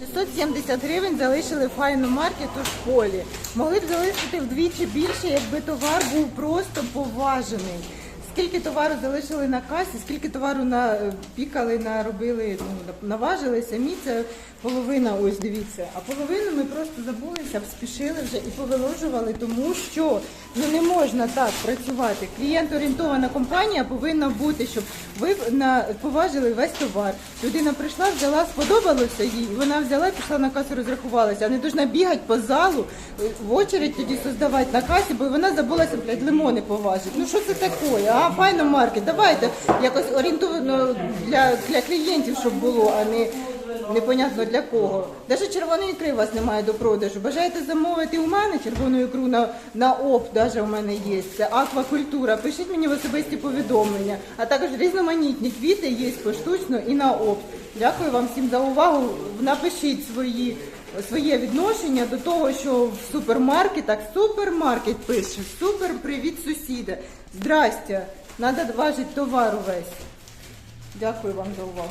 670 гривень залишили файну маркету в школі. Могли б залишити вдвічі більше, якби товар був просто поважений. Скільки товару залишили на касі, скільки товару напікали, наробили, ну, наважили самі, це половина, ось дивіться. А половину ми просто забулися, спішили вже і повиложували, тому що ну, не можна так працювати. Клієнт-орієнтована компанія повинна бути, щоб ви на, поважили весь товар. Людина прийшла, взяла, сподобалося їй, вона взяла, пішла на касу, розрахувалася, а не должна бігати по залу, е, в очередь тоді создавати на касі, бо вона забулася, блядь, лимони поважити. Ну що це таке? А, файно маркет, давайте якось орієнтовано для, для клієнтів, щоб було, а не непонятно для кого. Навіть червоної ікри у вас немає до продажу. Бажаєте замовити у мене червону ікру на, на ОП, навіть у мене є. Це аквакультура. Пишіть мені в особисті повідомлення. А також різноманітні квіти є поштучно і на ОП. Дякую вам всім за увагу. Напишіть свої. Своє відношення до того, що в супермаркетах супермаркет пише супер привіт сусіда. Здрастя, треба важити товар увесь. Дякую вам за увагу.